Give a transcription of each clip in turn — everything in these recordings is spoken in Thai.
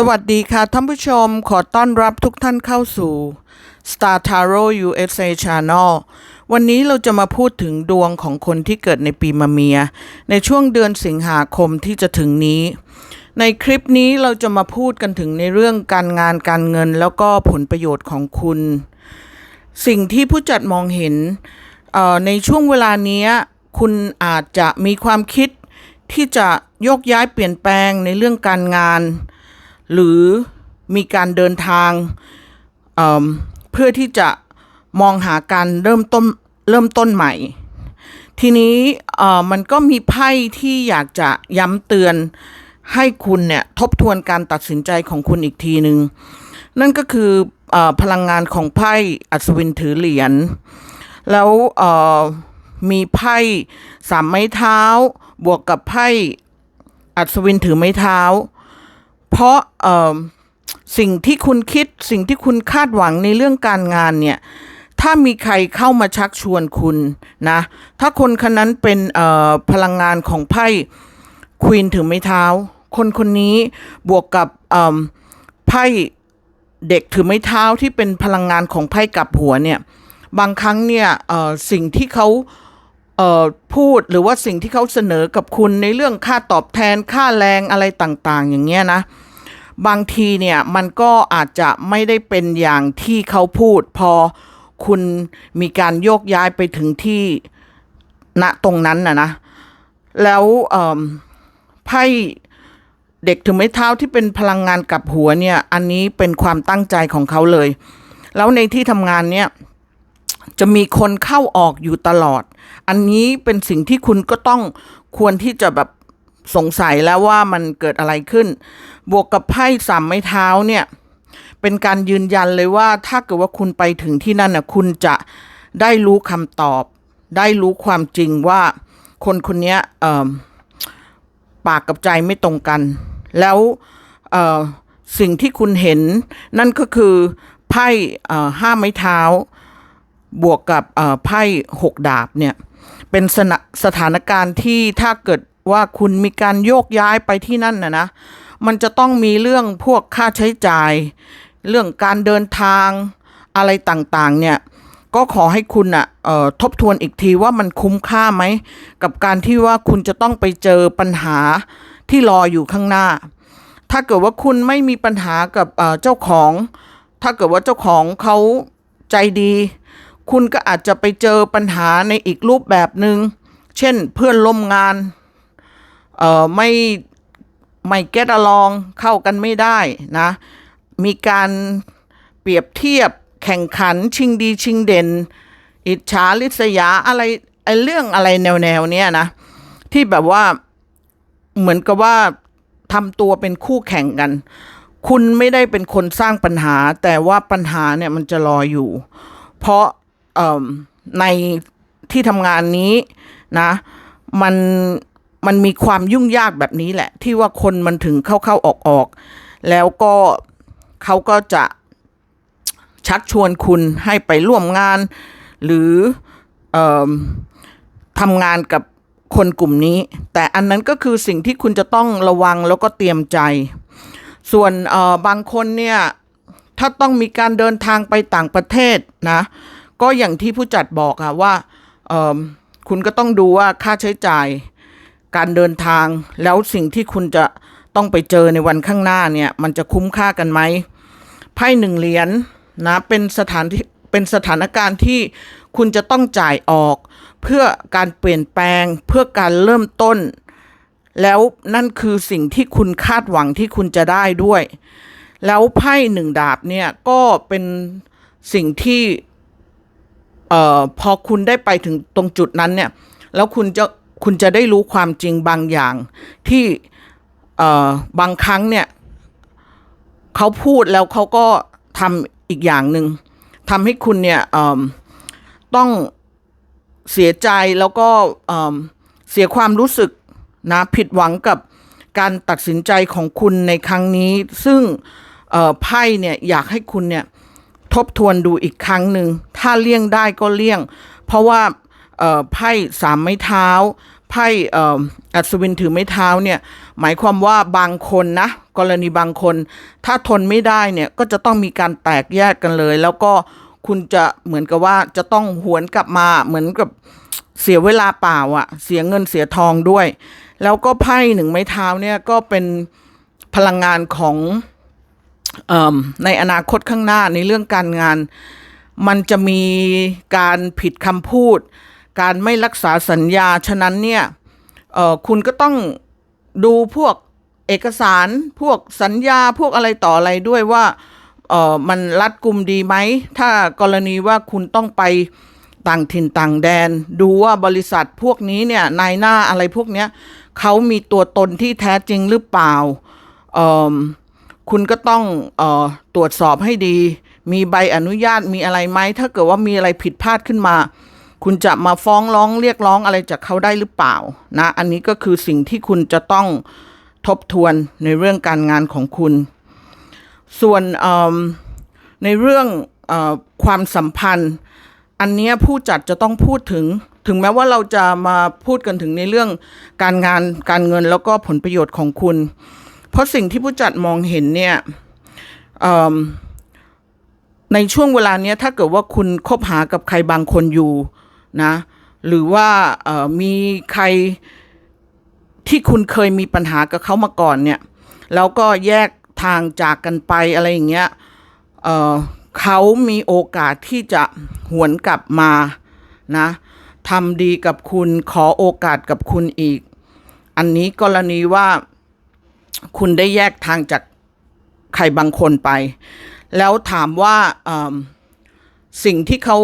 สวัสดีค่ะท่านผู้ชมขอต้อนรับทุกท่านเข้าสู่ Star Tarot USA Channel วันนี้เราจะมาพูดถึงดวงของคนที่เกิดในปีมะเมีย ในช่วงเดือนสิงหาคมที่จะถึงนี้ ในคลิปนี้เราจะมาพูดกันถึงในเรื่องการงานการเงินแล้วก็ผลประโยชน์ของคุณ สิ่งที่ผู้จัดมองเห็นในช่วงเวลานี้คุณอาจจะมีความคิดที่จะโยกย้ายเปลี่ยนแปลงในเรื่องการงาน หรือมีการเดินทางเเพื่อที่จะมองหาการเริ่มต้นเริ่มต้นใหม่ ทีนี้มันก็มีไพ่ที่อยากจะย้ำเตือนให้คุณเนี่ยทบทวนการตัดสินใจของคุณอีกทีหนึ่งนั่นก็คืออพลังงานของไพ่อัศวินถือเหรียญแล้วมีไพ่สามไม้เท้า บวกกับไพ่อัศวินถือไม้เท้า เพราะสิ่งที่คุณคิดสิ่งที่คุณคาดหวังในเรื่องการงานเนี่ย ถ้ามีใครเข้ามาชักชวนคุณนะ ถ้าคนคนนั้นเป็นพลังงานของไพ่ควีนถือไม้เท้า คนคนนี้บวกกับไพ่เด็กถือไม้เท้าที่เป็นพลังงานของไพ่กับหัวเนี่ย บางครั้งเนี่ยสิ่งที่เขา พูดหรือว่าสิ่งที่เขาเสนอกับคุณในเรื่องค่าตอบแทนค่าแรงอะไรต่างๆ อย่างเงี้ยนะ บางทีเนี่ยมันก็อาจจะไม่ได้เป็นอย่างที่เขาพูด พอคุณมีการโยกย้ายไปถึงที่ณตรงนั้นนะนะ แล้วไพ่เด็กถือไม้เท้าที่เป็นพลังงานกับหัวเนี่ย อันนี้เป็นความตั้งใจของเขาเลย แล้วในที่ทำงานเนี่ย จะมีคนเข้าออกอยู่ตลอด อันนี้เป็นสิ่งที่คุณก็ต้องควรที่จะแบบสงสัยแล้วว่ามันเกิดอะไรขึ้น บวกกับไพ่สามไม้เท้าเนี่ย เป็นการยืนยันเลยว่าถ้าเกิดว่าคุณไปถึงที่นั่นน่ะคุณจะได้รู้คำตอบ ได้รู้ความจริงว่าคนคนนี้ปากกับใจไม่ตรงกัน แล้วสิ่งที่คุณเห็นนั่นก็คือไพ่ห้าไม้เท้า บวกกับไพ่หกดาบเนี่ย เป็นสนสถานการณ์ที่ถ้าเกิดว่าคุณมีการโยกย้ายไปที่นั่นนะนะ มันจะต้องมีเรื่องพวกค่าใช้จ่าย เรื่องการเดินทางอะไรต่างๆ เนี่ย ก็ขอให้คุณอะเอ่อทบทวนอีกทีว่ามันคุ้มค่าไหม กับการที่ว่าคุณจะต้องไปเจอปัญหาที่รออยู่ข้างหน้า ถ้าเกิดว่าคุณไม่มีปัญหากับเจ้าของ ถ้าเกิดว่าเจ้าของเขาใจดี คุณก็อาจจะไปเจอปัญหาในอีกรูปแบบหนึง่งเช่นเพื่อนร่วมงานเอ่อไม่ไม่เก็ตอลองเข้ากันไม่ได้นะ มีการเปรียบเทียบแข่งขันชิงดีชิงเด่น อิจฉาริษยาอะไรไอ้เรื่องอะไรแนวแนวเนี้ยนะ ที่แบบว่าเหมือนกับว่าทำตัวเป็นคู่แข่งกัน คุณไม่ได้เป็นคนสร้างปัญหา แต่ว่าปัญหาเนี่ยมันจะรออยู่ เพราะ ในที่ทำงานนี้นะ มันมันมีความยุ่งยากแบบนี้แหละ ที่ว่าคนมันถึงเข้าเข้าออกออกๆแล้วก็เขาก็จะชักชวนคุณให้ไปร่วมงาน หรืออทำงานกับคนกลุ่มนี้ แต่อันนั้นก็คือสิ่งที่คุณจะต้องระวังแล้วก็เตรียมใจ ส่วนบางคนเนี่ย ถ้าต้องมีการเดินทางไปต่างประเทศนะ ก็อย่างที่ผู้จัดบอกอะว่าคุณก็ต้องดูว่าค่าใช้จ่ายการเดินทางแล้วสิ่งที่คุณจะต้องไปเจอในวันข้างหน้าเนี่ย มันจะคุ้มค่ากันไหมไพ่หนึ่งเหรียญนะเป็นสถานที่เป็นสถานการณ์ที่คุณจะต้องจ่ายออก เพื่อการเปลี่ยนแปลงเพื่อการเริ่มต้น แล้วนั่นคือสิ่งที่คุณคาดหวังที่คุณจะได้ด้วย แล้วไพ่หนึ่งดาบเนี่ยก็เป็นสิ่งที่ เอ่อพอคุณได้ไปถึงตรงจุดนั้นเนี่ย แล้วคุณจะคุณจะได้รู้ความจริงบางอย่าง ที่เอ่อบางครั้งเนี่ยเขาพูดแล้วเขาก็ทำอีกอย่างหนึ่งทำให้คุณเนี่ยเอิ่มต้องเสียใจแล้วก็เอิ่มเสียความรู้สึกนะผิดหวังกับการตัดสินใจของคุณในครั้งนี้ ซึ่งไพ่เนี่ยอยากให้คุณเนี่ย ทบทวนดูอีกครั้งหนึ่ง ถ้าเลี่ยงได้ก็เลี่ยง เพราะว่าไพ่สามไม้เท้า ไพ่อัศวินถือไม้เท้าเนี่ย หมายความว่าบางคนนะ กรณีบางคน ถ้าทนไม่ได้เนี่ย ก็จะต้องมีการแตกแยกกันเลย แล้วก็คุณจะเหมือนกับว่าจะต้องหวนกลับมาเหมือนกับเสียเวลาเปล่าอะเสียเงินเสียทองด้วย แล้วก็ไพ่หนึ่งไม้เท้าเนี่ยก็เป็นพลังงานของ ในอนาคตข้างหน้าในเรื่องการงาน มันจะมีการผิดคำพูด การไม่รักษาสัญญา ฉะนั้นเนี่ยคุณก็ต้องดูพวกเอกสารพวกสัญญาพวกอะไรต่ออะไรด้วยว่าเออมันรัดกุมดีไหม ถ้ากรณีว่าคุณต้องไปต่างถิ่นต่างแดน ดูว่าบริษัทพวกนี้เนี่ยนายหน้าอะไรพวกเนี้ยเขามีตัวตนที่แท้จริงหรือเปล่าเออ คุณก็ต้องออตรวจสอบให้ดี มีใบอนุญาตมีอะไรไหม ถ้าเกิดว่ามีอะไรผิดพลาดขึ้นมา คุณจะมาฟ้องร้องเรียกร้องอะไรจากเขาได้หรือเปล่านะ อันนี้ก็คือสิ่งที่คุณจะต้องทบทวนในเรื่องการงานของคุณ ส่วนในเรื่องอความสัมพันธ์ อันนี้ผู้จัดจะต้องพูดถึง ถึงแม้ว่าเราจะมาพูดกันถึงในเรื่องการงานการเงินแล้วก็ผลประโยชน์ของคุณ เพราะสิ่งที่ผู้จัดมองเห็นเนี่ยในช่วงเวลาเนี้ยถ้าเกิดว่าคุณคบหากับใครบางคนอยู่นะหรือว่ามีใครที่คุณเคยมีปัญหากับเขามาก่อนเนี่ยแล้วก็แยกทางจากกันไปอะไรอย่างเงี้ยเเขามีโอกาสที่จะหวนกลับมานะทำดีกับคุณขอโอกาสกับคุณอีก อันนี้กรณีว่า คุณได้แยกทางจากใครบางคนไป แล้วถามว่าสิ่งที่เขา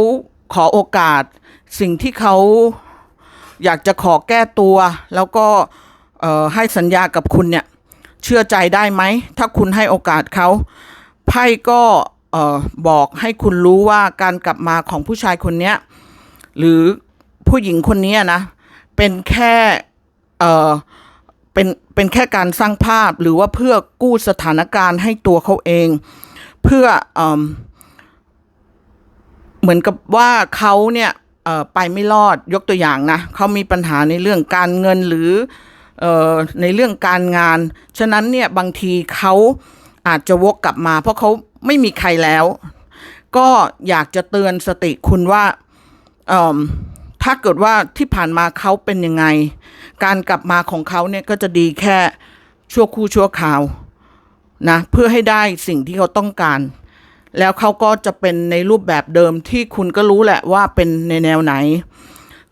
ขอโอกาส สิ่งที่เขาอยากจะขอแก้ตัว แล้วก็ให้สัญญากับคุณเนี่ย เชื่อใจได้ไหม ถ้าคุณให้โอกาสเขาไพ่ก็บอกให้คุณรู้ว่าการกลับมาของผู้ชายคนนี้หรือผู้หญิงคนนี้นะ เป็นแค่ เป็นเป็นแค่การสร้างภาพหรือว่าเพื่อกู้สถานการณ์ให้ตัวเขาเอง เพื่อเอเหมือนกับว่าเขาเนี่ยไปไม่รอดยกตัวอย่างนะเขามีปัญหาในเรื่องการเงินหรืออในเรื่องการงาน ฉะนั้นเนี่ยบางทีเขาอาจจะวกกลับมา เพราะเขาไม่มีใครแล้ว ก็อยากจะเตือนสติคุณว่าถ้าเกิดว่าที่ผ่านมาเขาเป็นยังไง การกลับมาของเขาเนี่ยก็จะดีแค่ชั่วคู่ชั่วคราวนะเพื่อให้ได้สิ่งที่เขาต้องการ แล้วเขาก็จะเป็นในรูปแบบเดิมที่คุณก็รู้แหละว่าเป็นในแนวไหน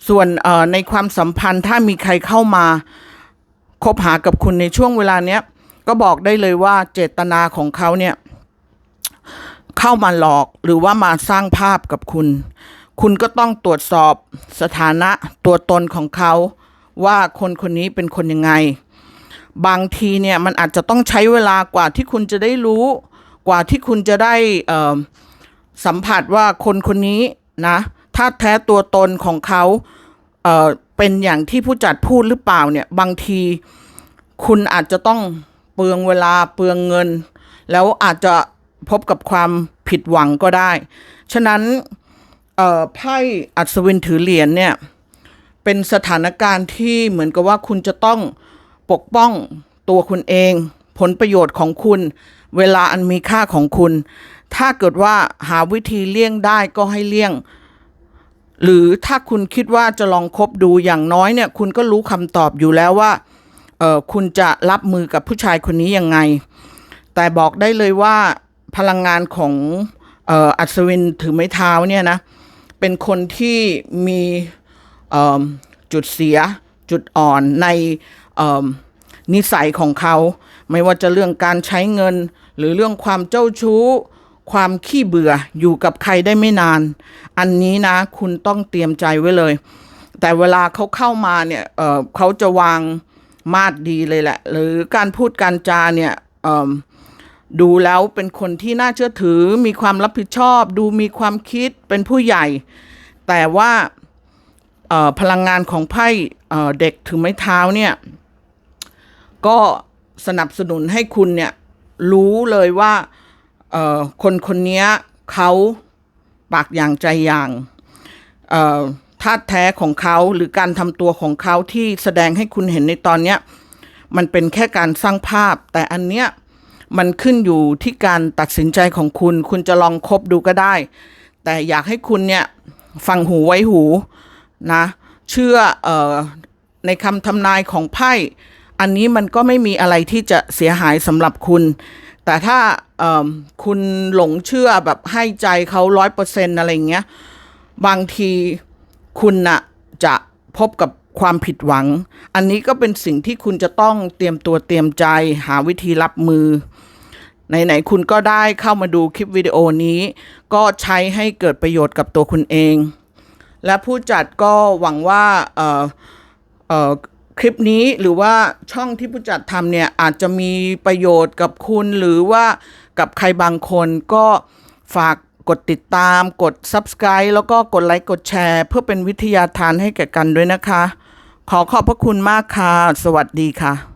ส่วนในความสัมพันธ์ถ้ามีใครเข้ามาคบหากับคุณในช่วงเวลาเนี้ยก็บอกได้เลยว่าเจตนาของเขาเนี่ยเข้ามาหลอกหรือว่ามาสร้างภาพกับคุณ คุณก็ต้องตรวจสอบสถานะตัวตนของเขา ว่าคนคนนี้เป็นคนยังไง บางทีเนี่ยมันอาจจะต้องใช้เวลากว่าที่คุณจะได้รู้ กว่าที่คุณจะได้สัมผัสว่าคนคนนี้นะถ้าแท้ตัวตนของเขาเเป็นอย่างที่ผู้จัดพูดหรือเปล่าเนี่ยบางทีคุณอาจจะต้องเปลืองเวลาเปลืองเงิน แล้วอาจจะพบกับความผิดหวังก็ได้ ฉะนั้นไพ่อัศวินถือเหรียญเนี่ย เป็นสถานการณ์ที่เหมือนกับว่าคุณจะต้องปกป้องตัวคุณเอง ผลประโยชน์ของคุณ เวลาอันมีค่าของคุณ ถ้าเกิดว่าหาวิธีเลี่ยงได้ก็ให้เลี่ยง หรือถ้าคุณคิดว่าจะลองคบดูอย่างน้อยเนี่ย คุณก็รู้คำตอบอยู่แล้วว่าเออคุณจะรับมือกับผู้ชายคนนี้ยังไง แต่บอกได้เลยว่าพลังงานของอ,อ,อัศวินถือไม้เท้าเนี่ยนะ เป็นคนที่มี จุดเสียจุดอ่อนในนิสัยของเขา ไม่ว่าจะเรื่องการใช้เงิน หรือเรื่องความเจ้าชู้ ความขี้เบื่ออยู่กับใครได้ไม่นาน อันนี้นะคุณต้องเตรียมใจไว้เลย แต่เวลาเขาเข้ามาเนี่ยเเขาจะวางมาดดีเลยแหละ หรือการพูดการจาเนี่ยดูแล้วเป็นคนที่น่าเชื่อถือ มีความรับผิดชอบ ดูมีความคิดเป็นผู้ใหญ่ แต่ว่า พลังงานของไพ่เด็กถือไม้เท้าเนี่ยก็สนับสนุนให้คุณเนี่ยรู้เลยว่าคนคนนี้เขาปากอย่างใจอย่างเอ่าแท้ของเขาหรือการทำตัวของเขาที่แสดงให้คุณเห็นในตอนเนี้ยมันเป็นแค่การสร้างภาพ แต่อันเนี้ยมันขึ้นอยู่ที่การตัดสินใจของคุณ คุณจะลองคบดูก็ได้ แต่อยากให้คุณเนี่ยฟังหูไว้หู นะเชื่อออในคำทำนายของไพ่อันนี้มันก็ไม่มีอะไรที่จะเสียหายสำหรับคุณ แต่ถ้าคุณหลงเชื่อแบบให้ใจเขาร้อยเปอร์เซ็นอะไรเงี้ย บางทีคุณน่ะจะพบกับความผิดหวัง อันนี้ก็เป็นสิ่งที่คุณจะต้องเตรียมตัวเตรียมใจหาวิธีรับมือ ไหน ๆ คุณก็ได้เข้ามาดูคลิปวิดีโอนี้ ก็ใช้ให้เกิดประโยชน์กับตัวคุณเอง และผู้จัดก็หวังว่าเอ่อเอ่อคลิปนี้หรือว่าช่องที่ผู้จัดทำเนี่ยอาจจะมีประโยชน์กับคุณหรือว่ากับใครบางคนก็ฝากกดติดตามกด Subscribe แล้วก็กดไลค์กดแชร์ เพื่อเป็นวิทยาทานให้แก่กันด้วยนะคะ ขอขอบพระคุณมากค่ะ สวัสดีค่ะ